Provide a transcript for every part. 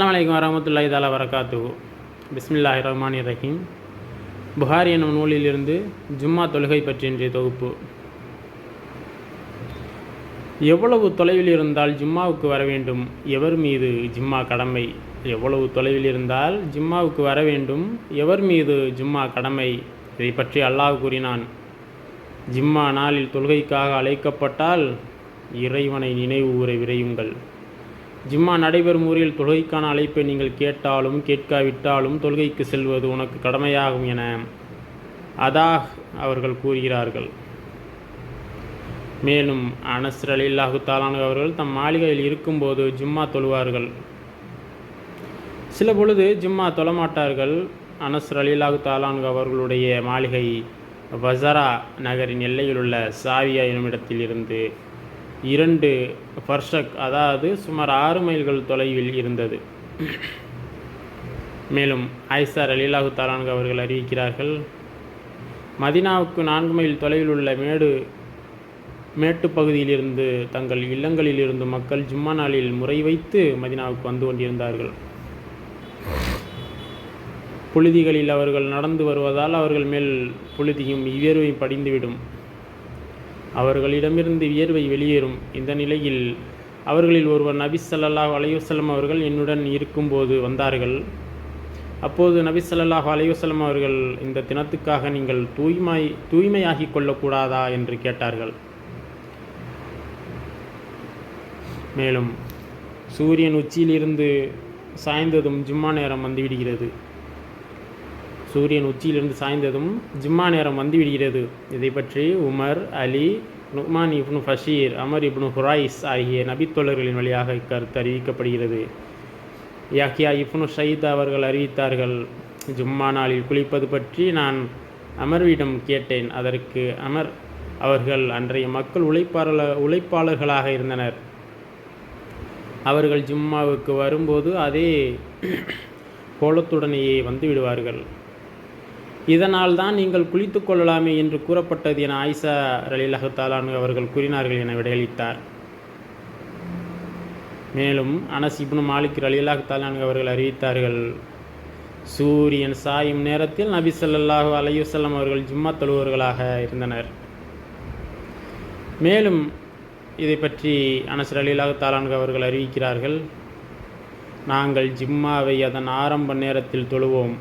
அஸ்லாம் வலைக்கம் வரமத்துல்லா இதாலா வரகாத்து பிஸ்மில்லா ரஹ்மான் ரஹீம். புகாரி என்னும் நூலிலிருந்து ஜும்மா தொழுகை பற்றி இன்றைய தொகுப்பு. எவ்வளவு தொலைவில் இருந்தால் ஜும்மாவுக்கு வர வேண்டும்? எவர் மீது ஜும்மா கடமை? எவ்வளவு தொலைவில் இருந்தால் ஜும்மாவுக்கு வர வேண்டும்? எவர் மீது ஜும்மா கடமை? இதை பற்றி அல்லாஹ் கூறினான். ஜிம்மா நாளில் தொழுகைக்காக அழைக்கப்பட்டால் இறைவனை நினைவு ஊரை விரையுங்கள். ஜிம்மா நடைபெறும் ஊரில் தொழுகைக்கான அழைப்பை நீங்கள் கேட்டாலும் கேட்காவிட்டாலும் தொழுகைக்கு செல்வது உனக்கு கடமையாகும் என அதாஹ் அவர்கள் கூறுகிறார்கள். மேலும் அனஸ்ர் அலில்லாஹு தாலானு அவர்கள் தம் மாளிகையில் இருக்கும்போது ஜும்மா தொழுவார்கள். சில பொழுது ஜும்மா தொழமாட்டார்கள். அனஸ்ர் அலில்லாஹு தாலானு அவர்களுடைய மாளிகை வசரா நகரின் எல்லையில் உள்ள சாவியா என்னுமிடத்தில் இருந்து இரண்டு ஃபர்ஷக் அதாவது சுமார் ஆறு மைல்கள் தொலைவில் இருந்தது. மேலும் ஐசார் அலிலாஹு தாலான்கு அவர்கள் அறிவிக்கிறார்கள் மதினாவுக்கு நான்கு மைல் தொலைவில் உள்ள மேடு மேட்டு பகுதியிலிருந்து தங்கள் இல்லங்களிலிருந்து மக்கள் ஜும்மா நாளில் முறை வைத்து மதினாவுக்கு வந்து கொண்டிருந்தார்கள். புழுதிகளில் அவர்கள் நடந்து வருவதால் அவர்கள் மேல் புழுதியும் இயர்வையும் படிந்துவிடும். அவர்களிடமிருந்து வியர்வை வெளியேறும். இந்த நிலையில் அவர்களில் ஒருவர் நபி சல்லாஹ் அலையுசல்லம் அவர்கள் என்னுடன் இருக்கும்போது வந்தார்கள். அப்போது நபி சல்லாஹ் அலையுசல்லம் அவர்கள் இந்த தினத்துக்காக நீங்கள் தூய்மை தூய்மையாகி கொள்ளக்கூடாதா? என்று கேட்டார்கள். மேலும் சூரியன் உச்சியிலிருந்து சாய்ந்ததும் ஜும்மா நேரம் வந்துவிடுகிறது சூரியன் உச்சியிலிருந்து சாய்ந்ததும் ஜிம்மா நேரம் வந்துவிடுகிறது இதை பற்றி உமர் அலி நுக்மான் இப்னு ஃபஷீர் அமர் இப்னு ஹுராயிஸ் ஆகிய நபித்தோழர்களின் வழியாக இக்கருத்து அறிவிக்கப்படுகிறது. யாக்கியா இப்னு ஷயீத் அவர்கள் அறிவித்தார்கள் ஜும்மா நாளில் குளிப்பது பற்றி நான் அமர்விடம் கேட்டேன். அதற்கு அமர் அவர்கள் அன்றைய மக்கள் உழைப்பாள உழைப்பாளர்களாக இருந்தனர். அவர்கள் ஜும்மாவுக்கு வரும்போது அதே கோலத்துடனேயே வந்து விடுவார்கள். இதனால் தான் நீங்கள் குளித்து கொள்ளலாமே என்று கூறப்பட்டது என ஆயிஷா ரலிலஹத்தாலான் அவர்கள் கூறினார்கள் என விடையளித்தார். மேலும் அனஸ் இப்னு மாலிக் ரலிலாஹத்தாலான் அவர்கள் அறிவித்தார்கள் சூரியன் சாயும் நேரத்தில் நபி சொல்லாஹு அலையுசல்லம் அவர்கள் ஜும்மா தொழுவர்களாக இருந்தனர். மேலும் இதை பற்றி அனஸ் அலிலாஹு தாலான்கு அவர்கள் அறிவிக்கிறார்கள் நாங்கள் ஜிம்மாவை அதன் ஆரம்ப நேரத்தில் தொழுவோம்.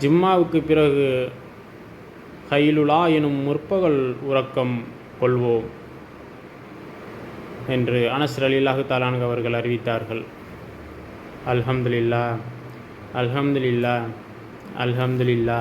ஜிம்மாவுக்கு பிறகு கைலுலா எனும் முற்பகல் உறக்கம் கொள்வோம் என்று அனஸ்ர் அலிலாஹு தாலானு அவர்கள் அறிவித்தார்கள். அல்ஹம்துலில்லா அல்ஹம்துலில்லா அல்ஹம்துலில்லா